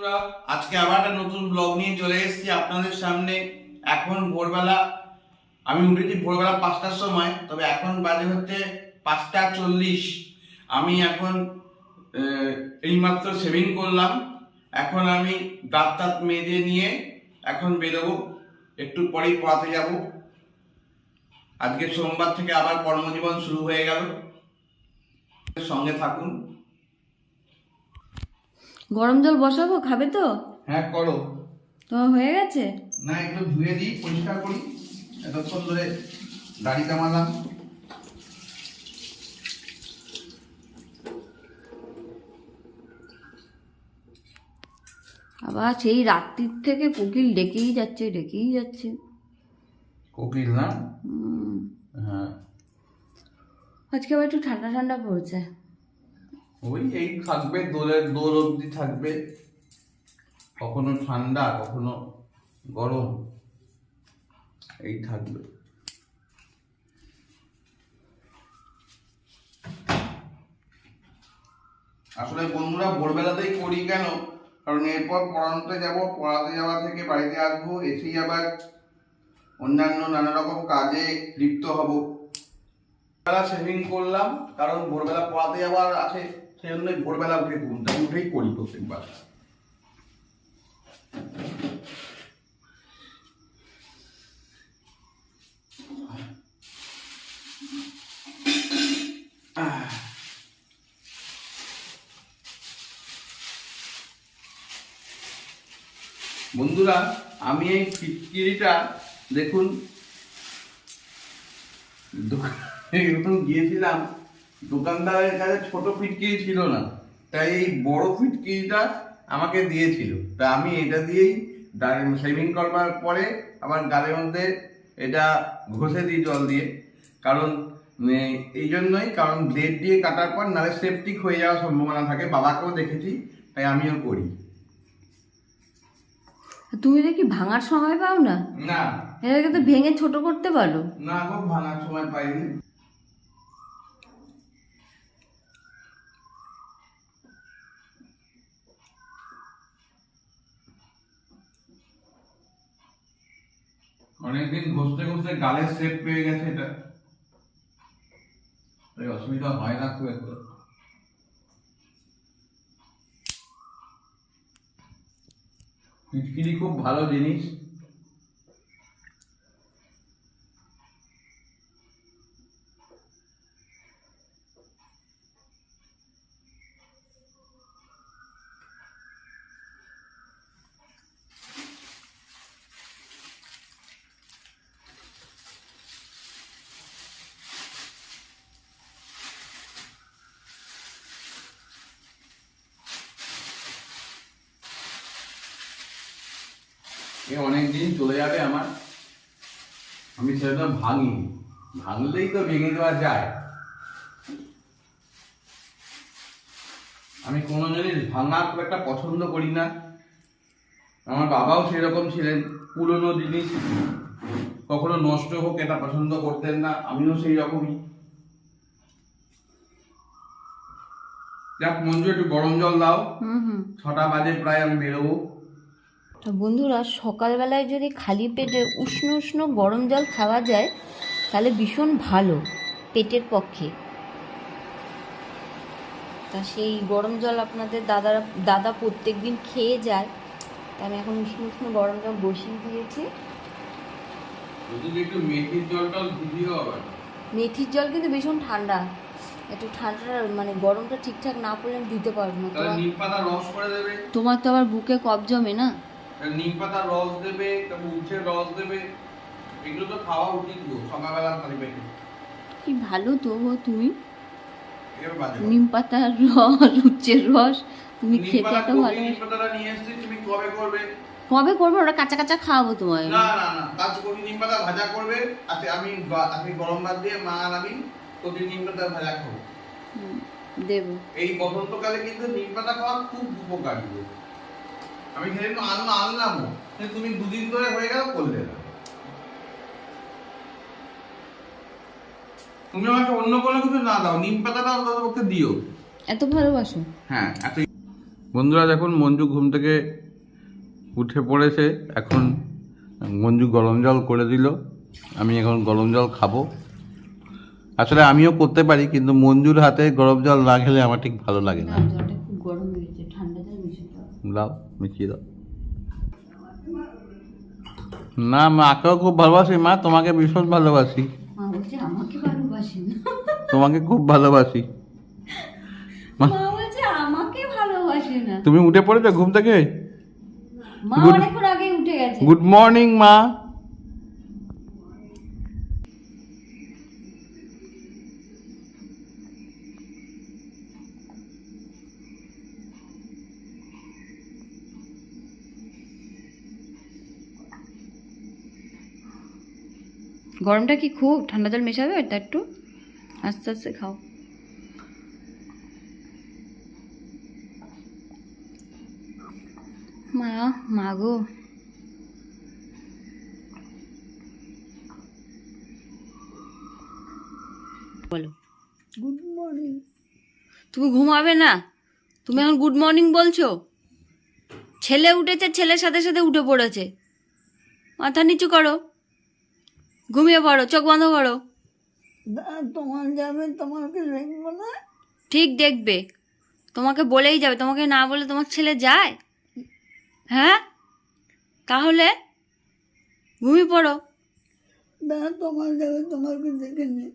আজকে আবার একটা নতুন ব্লগ নিয়ে চলে এসেছি আপনাদের সামনে। এখন ভোরবেলা, আমি উঠেছি ভোরবেলা পাঁচটার সময়, তবে এখন বাজে হচ্ছে পাঁচটা চল্লিশ। আমি এখন এইমাত্র সেভিং করলাম। এখন আমি দাঁত দাঁত মেজে নিয়ে এখন বেরোবো। একটু পরেই পড়াতে যাব। আজকে সোমবার থেকে আবার কর্মজীবন শুরু হয়ে গেল। সঙ্গে থাকুন। গরম জল বসাবো? খাবে তো? হ্যাঁ করো। তোমার হয়ে গেছে? না একটু ধুয়ে দিই পরিষ্কার করি। এতক্ষণ ধরে দাড়ি কামালাম। আবার সেই রাত্রির থেকে কোকিল ডেকেই যাচ্ছে ডেকেই যাচ্ছে। কোকিল না? হ্যাঁ। আজকে আবার একটু ঠান্ডা ঠান্ডা পড়ছে। ওই এই থাকবে দোলের দোল অবধি থাকবে। কখনো ঠান্ডা, কখনো গরম। এই থাকবে। আসলে বন্ধুরা, ভোরবেলাতেই করি কেন? কারণ এরপর পড়ানোতে যাব, পড়াতে যাওয়া থেকে বাড়িতে আসব, এসেই আবার অন্যান্য নানা রকম কাজে লিপ্ত হব। বেলা সেভিং করলাম, কারণ ভোরবেলা পড়াতে যাওয়ার আছে। সেই জন্যই ভোরবেলা উঠে ঘুমটা, উঠেই করি প্রত্যেকবার বন্ধুরা, আমি এই ফিটকিরিটা দেখুন, দোকানে গিয়েছিলাম দোকানদারের কাছে ছোট ফিটকিরি ছিল না তাই এই বড় ফিটকিরিটা আমাকে দিয়েছিল। তা আমি এটা দিয়েই শেভিং করবার পরে আমার গালের মধ্যে এটা ঘষে দিই জল দিয়ে। কারণ এই জন্যই কারণ ব্লেড দিয়ে কাটার পর নাহলে সেপটিক হয়ে যাওয়ার সম্ভাবনা থাকে বাবাকেও দেখেছি তাই আমিও করি। তুমি দেখি ভাঙার সময় পাও না? না। এটাকে তো ভেঙে ছোট করতে পারো। না খুব ভাঙার সময় পাইনি। অনেকদিন ঘষতে ঘষতে গালের শেপ পেয়ে গেছে এটা। তাই অসুবিধা হয় না খুব একটা। ফিটকিরি খুব ভালো জিনিস। এ অনেক দিন চলে যাবে আমার। আমি সেটা ভাঙি ভাঙলেই তো ভেঙে দেওয়া যায়। আমি কোনো জিনিস ভাঙা খুব একটা পছন্দ করি না। আমার বাবাও সেরকম ছিলেন পুরনো জিনিস কখনো নষ্ট হোক এটা পছন্দ করতেন না আমিও সেই রকমই যাক মঞ্জু একটু গরম জল দাও। হুম হুম। ছটা বাজে প্রায় আমি বেরোবো। তো বন্ধুরা সকালবেলায় যদি খালি পেটে উষ্ণ উষ্ণ গরম জল খাওয়া যায় তাহলে ভীষণ ভালো পেটের পক্ষে। তা সেই গরম জল আপনাদের দাদারা দাদা প্রত্যেক দিন খেয়ে যায়। তা আমি এখন উষ্ণ উষ্ণ গরম জল বসিয়ে দিয়েছি। মেথির জল কিন্তু ভীষণ ঠান্ডা। একটু ঠান্ডাটা মানে গরমটা ঠিকঠাক না পড়লে আমি দিতে পারব না। তোমার তো আবার বুকে কফ জমে না? নিম পাতা রস দেবে তারপর উচ্ছের রস দেবে এগুলো তো খাওয়া উচিত গো সকালবেলা খালি পেটে। কি ভালো তো তুমি। নিম পাতার রস উচ্চের রস তুমি খেতে এত ভালো। নিম পাতাটা নিয়ে এসেছি তুমি কবে করবে? কবে করবে? ওটা কাঁচা কাঁচা খাওয়াবো তোমায়। না না না কাজ কবি নিম পাতা ভাজা করবে আচ্ছা আমি আমি গরম ভাত দিয়ে মা আর আমি কবি নিম পাতা ভাজা খাব। দেবো। এই বসন্তকালে কিন্তু নিম পাতা খাওয়া খুব উপকারী। আমি সেদিন আনলাম আনলামও। তুমি দুদিন ধরে হয়ে গেল করলে না। তুমি আমাকে অন্য কোনো কিছু না দাও নিম পাতাটা অন্তত পক্ষে দিও। এত ভালোবাসো। হ্যাঁ এত বন্ধুরা দেখুন মঞ্জু ঘুম থেকে উঠে পড়েছে। এখন মঞ্জু গরম জল করে দিল। আমি এখন গরম জল খাব। আসলে আমিও করতে পারি কিন্তু মঞ্জুর হাতে গরম জল না খেলে আমার ঠিক ভালো লাগে না জলটা খুব গরম হয়ে গেছে ঠান্ডা জল মিশে দাও মিশিয়ে দাও না মাকেও খুব ভালোবাসি মা তোমাকে ভীষণ ভালোবাসি মা তোমাকে খুব ভালোবাসি মা তুমি উঠে পড়েছো ঘুম থেকে মা গুড মর্নিং মা গরমটা কি খুব? ঠান্ডা জল মেশাবে? তা একটু আস্তে আস্তে খাও। মা মা গো। বলো। গুড মর্নিং তুমি ঘুমাবে না? তুমি এখন গুড মর্নিং বলছো? ছেলে উঠেছে ছেলের সাথে সাথে উঠে পড়েছে। মাথা নিচু করো। ঘুমিয়ে পড়ো চোখ বন্ধ করো। তোমার যাবে তোমাকে দেখব না। ঠিক দেখবে। তোমাকে বলেই যাবে তোমাকে না বলে তোমার ছেলে যায়। হ্যাঁ? তাহলে ঘুমিয়ে পড়ো। তোমার যাবে তোমাকে দেখে নে।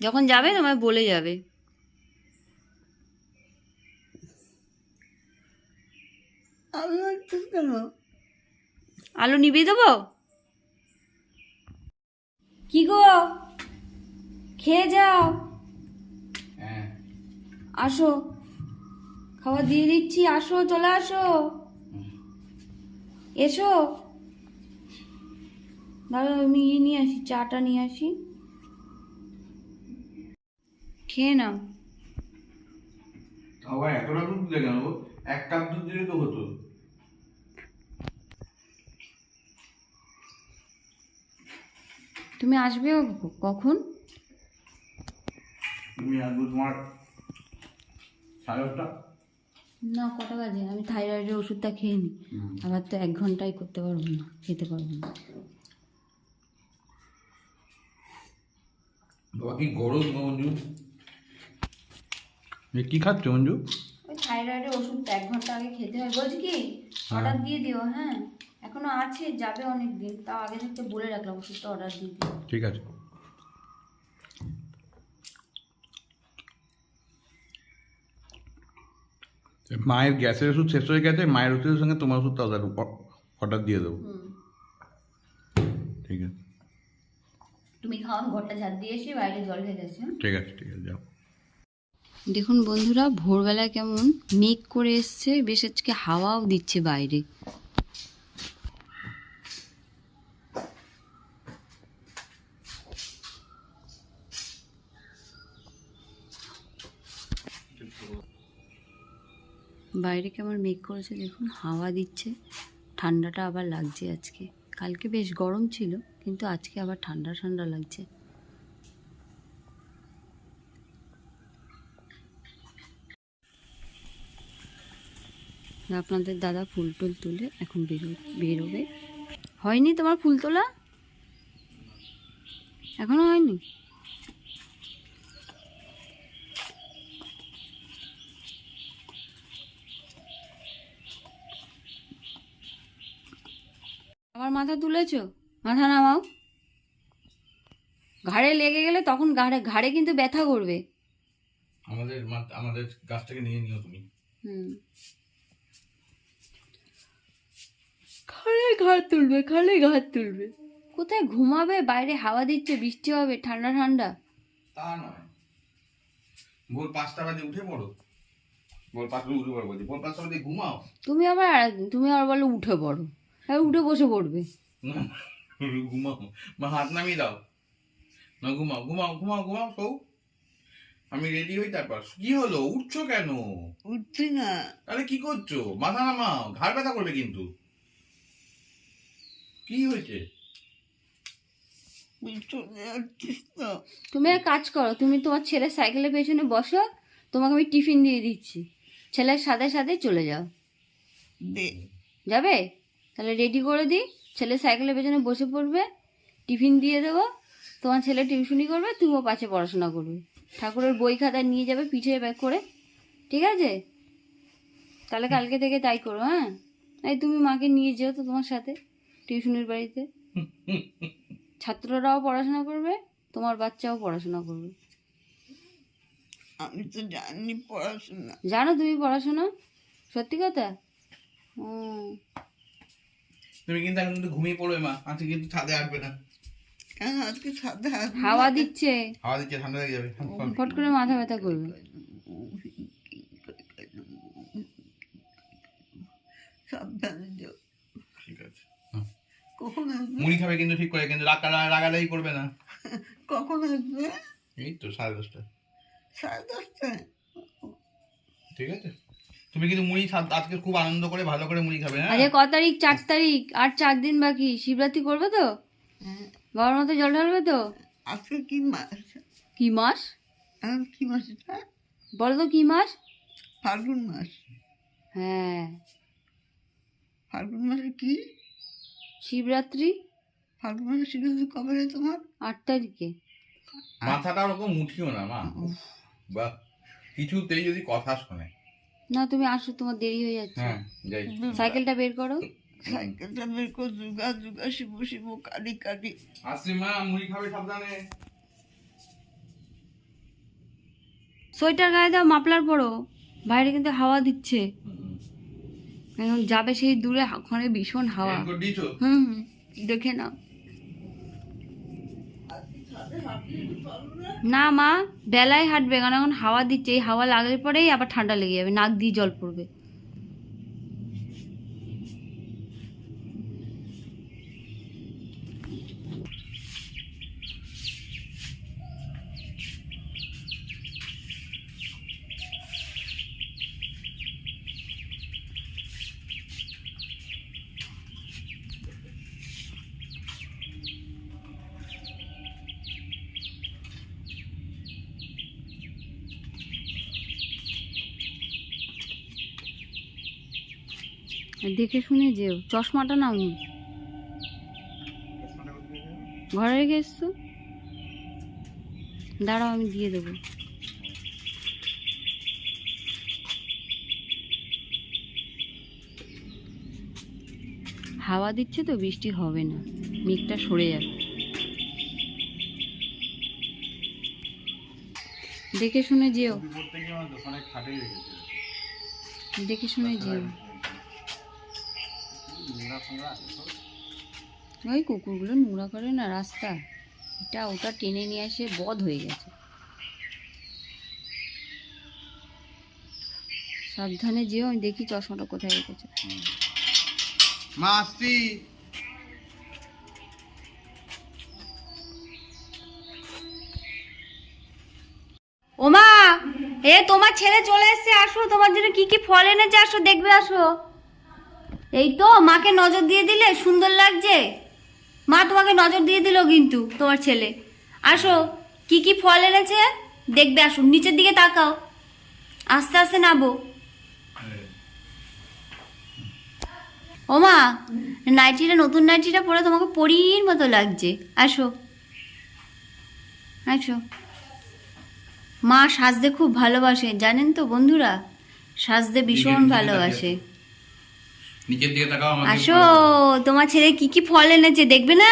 যখন যাবে তোমায় বলে যাবে। আলু নিবিয়ে দেবো? কি গো? খেয়ে যাও। হ্যাঁ। আসো। খাবার দিয়ে দিচ্ছি আসো চলে আসো। এসো। দাদা আমি ইয়ে নিয়ে আসি চাটা নিয়ে আসি। খেয়ে নাও। দিলে কেন গো? এক কাপ দুধ দিলে তো হতো। তুমি আসবে কখন? তুমি আসব তোমার না কটা বাজে? আমি থাইরয়েডের ওষুধটা খেয়ে নিই আবার তো এক ঘন্টাই করতে পারব না খেতে পারব না। বাবা কি গরম মঞ্জু। এ কি খাচ্ছ মঞ্জু? ওই থাইরয়েডের ওষুধটা এক ঘণ্টা আগে খেতে হয়। বলছি কি অর্ডার দিয়ে দিও হ্যাঁ? এখনও আছে যাবে অনেক দিন তাও আগে থেকে বলে রাখলাম ওষুধটা অর্ডার দিয়ে ঠিক আছে। মায়ের গ্যাসের ওষুধ শেষ হয়ে গেছে মায়ের ওষুধের সঙ্গে তোমার ওষুধটা অর্ডার অর্ডার দিয়ে দেবো। ঠিক আছে। তুমি খাওয়ান ঘরটা ঝাড় দিয়ে এসে বাইরে জল হয়ে? গেছে ঠিক আছে ঠিক আছে যাও। দেখুন বন্ধুরা ভোরবেলায় কেমন মেঘ করে এসছে বেশ আজকে হাওয়াও দিচ্ছে বাইরে। বাইরে কেমন মেঘ করেছে? দেখুন, হাওয়া দিচ্ছে। ঠান্ডাটা আবার লাগছে আজকে। কালকে বেশ গরম ছিল, কিন্তু আজকে আবার ঠান্ডা ঠান্ডা লাগছে। আপনাদের দাদা ফুল টুল তুলে এখন বেরো, বেরোবে। হয়নি তোমার ফুল তোলা? এখনও হয়নি? আবার মাথা তুলেছ? মাথা নামাও। ঘাড়ে লেগে গেলে তখন ঘাড়ে ঘাড়ে কিন্তু ব্যথা করবে। আমাদের আমাদের গাছটাকে নিয়ে নিও তুমি। হুম। খালে ঘাট তুলবে খালে ঘাট তুলবে। কোথায় ঘুমাবে? বাইরে হাওয়া দিচ্ছে বৃষ্টি হবে ঠান্ডা ঠান্ডা। তা নয়। ভোর পাঁচটা বাজে উঠে পড়ো। ভোর পাঁচটা উঠে পড়ো বলছি। ভোর পাঁচটা বাজে ঘুমাও। তুমি আবার তুমি আবার বলো উঠে পড়ো। হ্যাঁ উঠে বসে পড়বে। না, ঘুমাও মা হাত নামিয়ে দাও। না ঘুমাও ঘুমাও ঘুমাও ঘুমাও সৌ আমি রেডি হই তারপর। কি হলো? উঠছো কেন? উঠছি না। তাহলে কি করছ? মাথা নামাও ঘাড় ব্যথা করবে কিন্তু। কি হয়েছে? তুমি এক কাজ করো তুমি তোমার ছেলের সাইকেলের পেছনে বসো তোমাকে আমি টিফিন দিয়ে দিচ্ছি। ছেলের সাথে সাথে চলে যাও। দে। যাবে? তাহলে রেডি করে দিই। ছেলে সাইকেলের পেছনে বসে পড়বে টিফিন দিয়ে দেবো। তোমার ছেলে টিউশনি করবে তুমিও পাশে পড়াশোনা করবে। ঠাকুরের বই খাতা নিয়ে যাবে পিঠে ব্যাগ করে ঠিক আছে? তাহলে কালকে থেকে তাই করো হ্যাঁ? এই তুমি মাকে নিয়ে যেও তো তোমার সাথে টিউশনির বাড়িতে। ছাত্ররাও পড়াশোনা করবে তোমার বাচ্চাও পড়াশোনা করবে। আমি তো জানি পড়াশোনা। জানো তুমি পড়াশোনা? সত্যি কথা? ও তুমি কিন্তু এখন কিন্তু ঘুমিয়ে পড়বে মা। আজকে কিন্তু ছাদে আসবে না। কেন? আজকে সাদা হাওয়া দিচ্ছে। হাওয়া দিচ্ছে ঠান্ডা লেগে যাবে। ফট করে মাথা ব্যথা করবে। সাবধানে ঠিক আছে। কখন মুড়ি খাবে কিন্তু ঠিক করে কিন্তু রাগা রাগারাগি করবে না। কখন আসবে? এই তো সাড়ে দশটা সাড়ে দশটায়? ঠিক আছে? তুমি কিন্তু মুড়ি আজকে খুব আনন্দ করে ভালো করে মুড়ি খাবে হ্যাঁ? আজকে ক তারিখ? চার তারিখ। আর চার দিন বাকি। শিবরাত্রি করবে তো? হ্যাঁ বাবার মতো জল ঢালবে তো? আজকে কি মাস? কি মাস? আর কি মাস এটা? বলো তো কি মাস? ফাল্গুন মাস। হ্যাঁ। ফাল্গুন মাসে কি? শিবরাত্রি? ফাল্গুন মাসে শিখেছি কবে রে তোমার? আট তারিখে। মাথাটা ওরকম উঠিও না মা। বা কিছুতেই যদি কথা শোনে। না তুমি আসো তোমার দেরি হয়ে যাচ্ছে। হ্যাঁ যাই। সাইকেলটা বের করো। সাইকেলটা বের করে দুর্গা দুর্গা শিব শিব কালি কালি। আসছি মা মুড়ি খাবে সাবধানে। সোয়েটার গায়ে দাও মাপলার পরো। বাইরে কিন্তু হাওয়া দিচ্ছে। এখন যাবে সেই দূরে ওখানে ভীষণ হাওয়া। হুম হুম, দেখে নাও। না মা, বেলায় হাঁটবে, কারণ এখন হাওয়া দিচ্ছে, এই হাওয়া লাগলে পরেই আবার ঠান্ডা লেগে যাবে, নাক দিয়ে জল পড়বে। দেখে শুনে যেও। চশমাটা নাও নি ঘরে রেখে এসছো? দাঁড়াও, আমি দিয়ে দেবো। হাওয়া দিচ্ছে তো, বৃষ্টি হবে না। মেঘটা সরে যাবে। দেখে শুনে যেও। দেখে শুনে যেও। ওই কুকুরগুলো নোংরা করে না রাস্তা। এটা ওটা টেনে নিয়ে এসে বধ হয়ে গেছে। সাবধানে যেও আমি দেখি চশমাটা কোথায় রেখেছে। মা আসছি। ওমা এ তোমার ছেলে চলে এসেছে আসো। তোমার জন্য কি কি ফল এনেছে আসো দেখবে আসো। এই তো মাকে নজর দিয়ে দিলে সুন্দর লাগছে। মা তোমাকে নজর দিয়ে দিল কিন্তু তোমার ছেলে। আসো কি কি ফল এনেছে? দেখবে আসো নিচের দিকে তাকাও। আস্তে আস্তে নাবো। ওমা নাইটিটা নতুন নাইটিটা পরে তোমাকে পরীর মতো লাগছে। আসো। আসো। মা সাজতে খুব ভালোবাসে জানেন তো বন্ধুরা? সাজতে ভীষণ ভালোবাসে। নিচের দিকে তাকাও আমাকে আসো। তোমার ছেলে কি কি ফল এনেছে দেখবে না?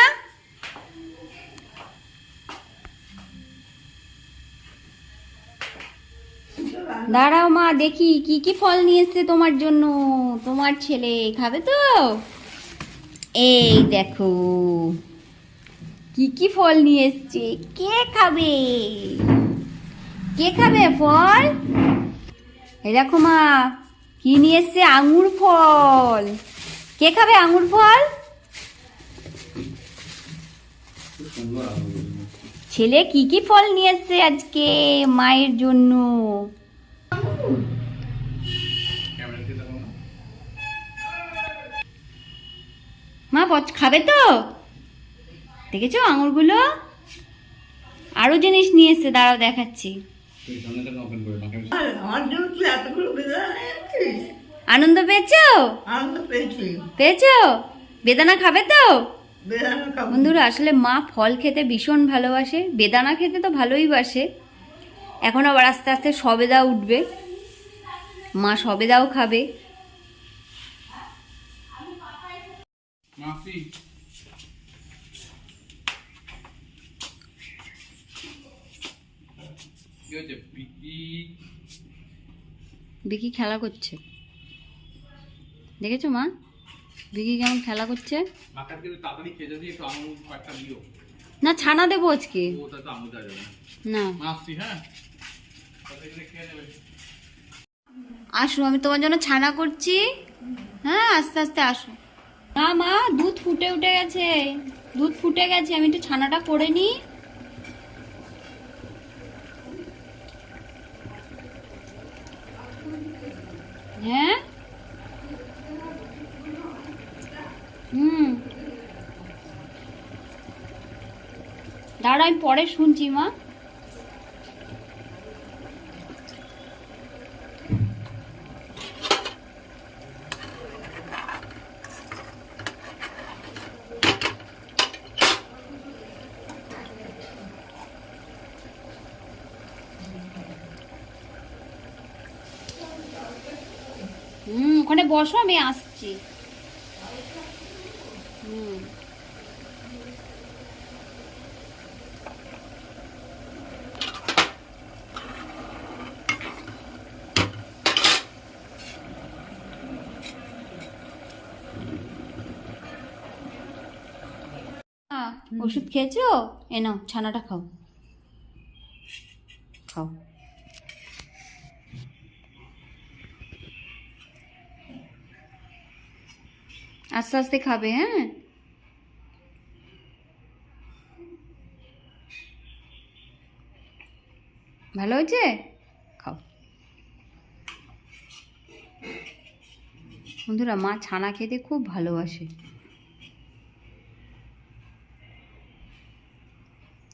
দাঁড়াও মা দেখি কি কি ফল নিয়ে এসছে তোমার জন্য। তোমার ছেলে খাবে তো? এই দেখো কি কি ফল নিয়ে এসছে কে খাবে? কে খাবে ফল? এই দেখো মা কি নিয়ে এসছে? আঙুর ফল। কে খাবে আঙুর ফল? ছেলে কি কি ফল নিয়ে এসছে আজকে মায়ের জন্য। মা, পচ, খাবে তো? দেখেছ আঙুরগুলো? আরও জিনিস নিয়ে এসছে, দাঁড়াও দেখাচ্ছি। আনন্দ পেয়েছ? আনন্দ পেয়েছি। বেদানা খাবে তো? বেদানা বন্ধুরা আসলে মা ফল খেতে ভীষণ ভালোবাসে। বেদানা খেতে তো ভালোই বাসে। এখন আবার আস্তে আস্তে সবেদা উঠবে। মা সবেদাও খাবে। মাসি হয়েছে? পিকি বিকি খেলা করছে। দেখেছ মা? বিকি কেমন খেলা করছে? না ছানা দেবো আজকে। না। হ্যাঁ? আসো আমি তোমার জন্য ছানা করছি। হ্যাঁ আস্তে আস্তে আসো। না মা দুধ ফুটে উঠে গেছে। দুধ ফুটে গেছে আমি একটু ছানাটা করে নিই। হ্যাঁ? হুম। দাঁড়া আমি পরে শুনছি মা হুম ওখানে বসো আমি আসছি। হুম। ওষুধ খেয়েছো? এ নাও ছানাটা খাও খাও। আস্তে আস্তে খাবে হ্যাঁ ভালো হয়েছে খাও বন্ধুরা মা ছানা খেতে খুব ভালোবাসে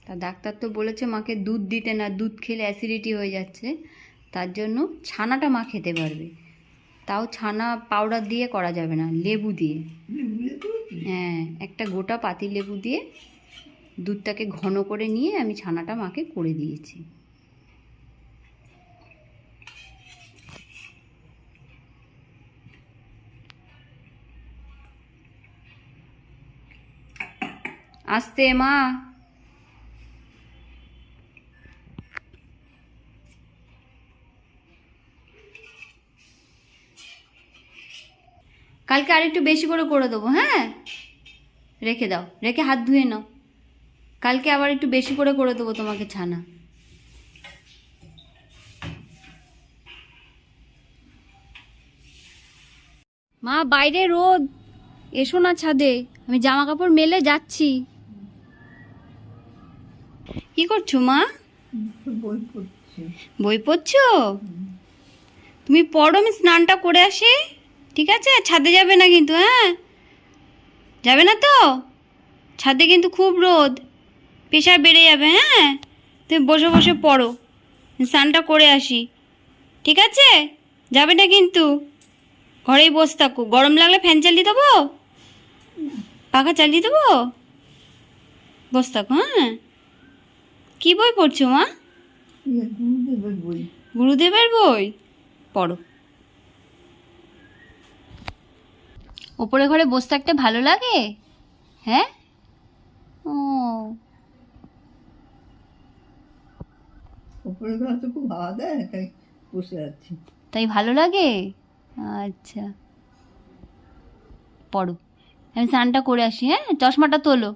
তা ডাক্তার তো বলেছে মাকে দুধ দিতে না দুধ খেলে অ্যাসিডিটি হয়ে যাচ্ছে তার জন্য ছানাটা মা খেতে পারবে তাও ছানা পাউডার দিয়ে করা যাবে না, লেবু দিয়ে। হ্যাঁ একটা গোটা পাতি লেবু দিয়ে দুধটাকে ঘন করে নিয়ে আমি ছানাটা মাকে করে দিয়েছি। আস্তে মা। কালকে আর একটু বেশি করে করে দেবো হ্যাঁ? রেখে দাও রেখে হাত ধুয়ে নাও। কালকে আবার একটু বেশি করে করে দেবো তোমাকে ছানা। মা বাইরে রোদ। এসো না ছাদে আমি জামা কাপড় মেলে যাচ্ছি। কি করছ মা? বই বই পড়ছো? তুমি পড়ো আমি স্নানটা করে আসি। ঠিক আছে? ছাদে যাবে না কিন্তু হ্যাঁ? যাবে না তো? ছাদে কিন্তু খুব রোদ। প্রেশার বেড়ে যাবে হ্যাঁ? তুমি বসে বসে পড়ো। স্নানটা করে আসি। ঠিক আছে? যাবে না কিন্তু। ঘরেই বসে থাকো। গরম লাগলে ফ্যান চালিয়ে দেবো? পাখা চালিয়ে দেবো? বসে থাকো হ্যাঁ? কী বই পড়ছো মা? ইয়ে গুরুদেবের বই। গুরুদেবের বই? পড়ো। ওপরে ঘরে বসে থাকতে ভালো লাগে? হ্যাঁ? ও। ওপরে ঘর তো খুব হাওয়া দেয় তাই বসে আছি। তাই ভালো লাগে? আচ্ছা। পড়ো। আমি স্নানটা করে আসি হ্যাঁ? চশমাটা তোলো।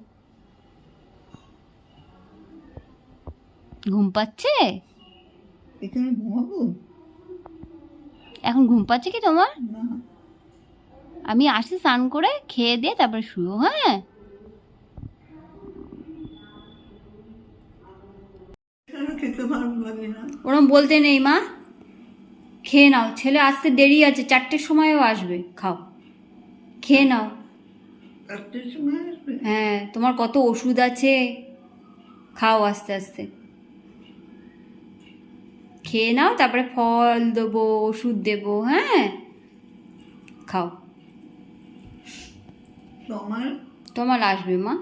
ঘুম পাচ্ছে? এখানে ঘুমাবো? এখন ঘুম পাচ্ছে কি তোমার? না। আমি আসি স্নান করে খেয়ে দিয়ে তারপরে শুয়ো হ্যাঁ? ওরম বলতে নেই মা। খেয়ে নাও। ছেলে আসতে দেরি আছে চারটের সময়ও আসবে। খাও। খেয়ে নাও। হ্যাঁ তোমার কত ওষুধ আছে? খাও আস্তে আস্তে। খেয়ে নাও তারপরে ফল দেবো ওষুধ দেবো হ্যাঁ? খাও। তোমার তোমার আসবে মা।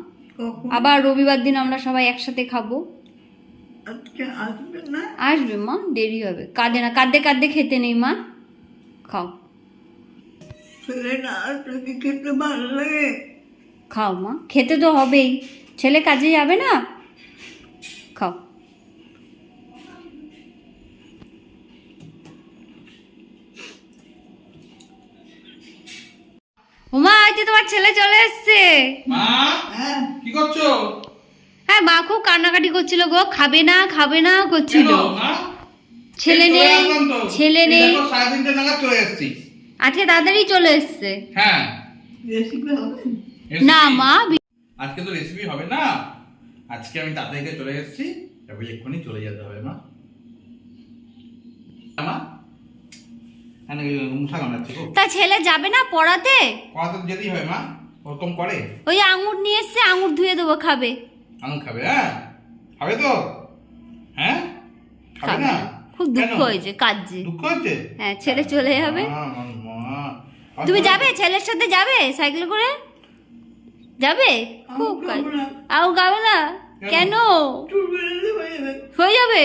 আবার রবিবার দিন আমরা সবাই একসাথে খাব। আসবে মা দেরি হবে। কাঁদে না কাঁদতে কাঁদতে খেতে নেই মা। খাও। খেতে ভালো লাগে? খাও মা। খেতে তো হবেই। ছেলে কাজে যাবে না? উমা আজকে তোমার ছেলে চলে এসছে। মা? হ্যাঁ। কি করছ? হ্যাঁ মা খুব কান্নাকাটি করছিল গো। খাবে না খাবে না করছিল। ছেলে নেই ছেলে নেই। আজকে তাড়াতাড়ি চলে এসছে। হ্যাঁ। না মা আজকে তো রেসিপি হবে না। আজকে আমি তাড়াতাড়ি চলে এসেছি। এবার এক্ষুনি চলে যেতে হবে মা। মা হ্যাঁ নাকি মুঠা কামড়াচ্ছে গো তা ছেলে যাবে না পড়াতে? পড়াতে তো যেতেই হয় মা ওরকম করে। ওই আঙুর নিয়ে এসছে আঙুর ধুয়ে দেবো খাবে। আঙুর খাবে হ্যাঁ? খাবে তো? হ্যাঁ? খাবে না? দুঃখ হয়েছে কাজে দুঃখ হ্যাঁ ছেলে চলে যাবে। তুমি যাবে? ছেলের সাথে যাবে? সাইকেল করে? যাবে? খুব। আও গাবে না। কেন? হয়ে যাবে। হয়ে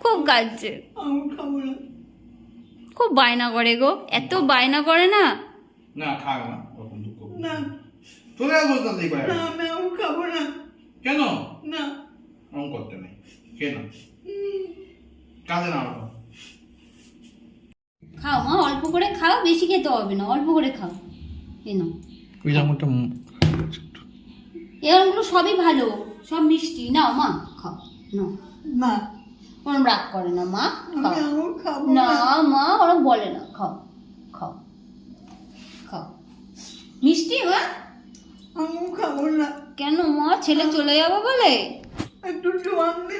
খুব কাজছে আমি খাব বায়না করে গো। এত বায়না করে না? না খাবে না না। চলে আসব না আমি খাব না। কেন? না। করতে নেই। কেন কাজে না খাও মা অল্প করে খাও বেশি খেতে হবে না। অল্প করে খাও। নাও। ওই জামাটা এরকমগুলো সবই ভালো সব মিষ্টি। নাও মা খাও। নাও। না। ওরম রাগ করে না মা খাও। না। মা ওরম বলে না খাও খাও খাও। মিষ্টি মা? আমি খাব না। কেন মা ছেলে চলে যাবে বলে?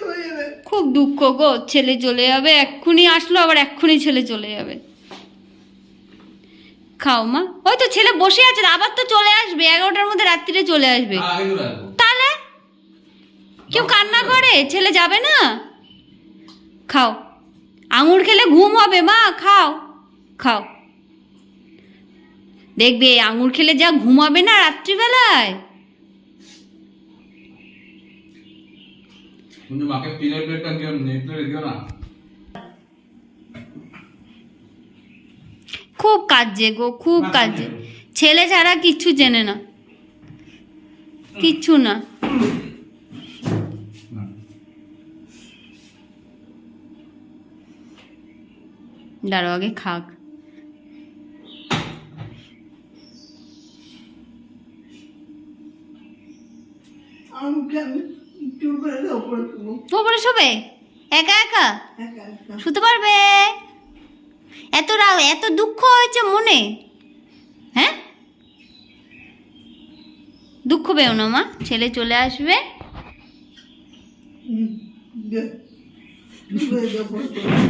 হয়ে খুব দুঃখ গো ছেলে চলে যাবে এক্ষুনি আসলো আবার এক্ষুনি ছেলে চলে যাবে। খাও মা। ওই তো ছেলে বসে আছে আবার তো চলে আসবে এগারোটার মধ্যে রাত্রিরে চলে আসবে। তাহলে? কেউ কান্না করে? ছেলে যাবে না? খাও। আঙুর খেলে ঘুম হবে মা খাও। খাও। দেখবে আঙুর খেলে যা ঘুমাবে না রাত্রিবেলায়। কিন্তু মাকে তিনের প্লেটটা দিও দিও না? খুব কাজে গো খুব কাজে ছেলে ছাড়া কিচ্ছু জেনে না। কিচ্ছু না। দাঁড়ো আগে খাক। ওপরে শোবে? একা একা? একা একা। শুতে পারবে? এত রাগ এত দুঃখ হয়েছে মনে? হ্যাঁ? দুঃখ পেও না মা ছেলে চলে আসবে।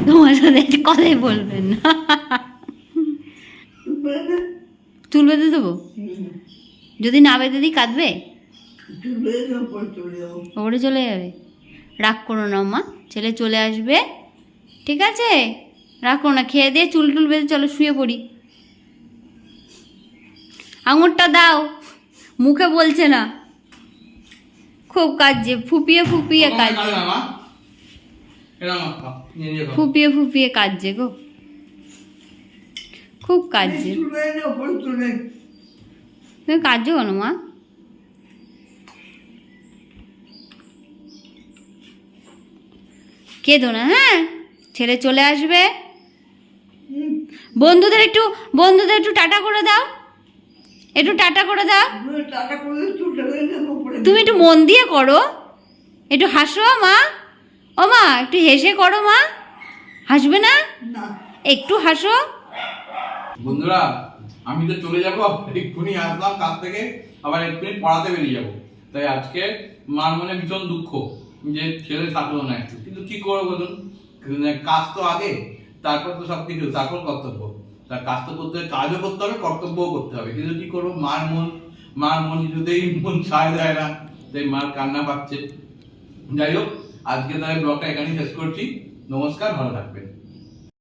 তোমার সাথে কথাই বলবেন না। চুল বেঁধে দেবো যদি না বেঁধে দিই কাঁদবে? ওপরে চলে যাব। রাগ করো না মা ছেলে চলে আসবে। ঠিক আছে? রাগ করো না খেয়ে দিয়ে চুল টুল বেঁধে চলো শুয়ে পড়ি। আঙুরটা দাও মুখে বলছে না। খুব কাজে ফুপিয়ে ফুপিয়ে কাজ ফুপিয়ে ফুপিয়ে কাজে গো। খুব কাজে তুমি কাজও কেন মা? কেঁদো না হ্যাঁ? ছেলে চলে আসবে। বন্ধুদের একটু বন্ধুদের একটু টাটা করে দাও। একটু টাটা করে দাও। তুমি একটু মন দিয়ে করো। একটু হাসো মা। ও মা একটু হেসে করো মা। হাসবে না? একটু হাসো। বন্ধুরা আমি তো চলে যাব এক্ষুনি আসলাম কাজ থেকে আবার এক্ষুনি পড়াতে বেরিয়ে যাব। তাই আজকে মার মনে ভীষণ দুঃখ যে ছেলে থাকল না একটু। কিন্তু কি করব বলুন? মানে কাজ তো আগে তারপর তো সব কিছু তারপর কর্তব্য। তার কাজ তো করতে হবে কাজও করতে হবে কর্তব্যও করতে হবে। কিন্তু কি করব? মার মন মার মন কিছুতেই মন ছায় দেয় না। তাই মার কান্না পাচ্ছে। যাই হোক আজকে তাহলে ব্লগটা এখানেই শেষ করছি। নমস্কার ভালো থাকবেন।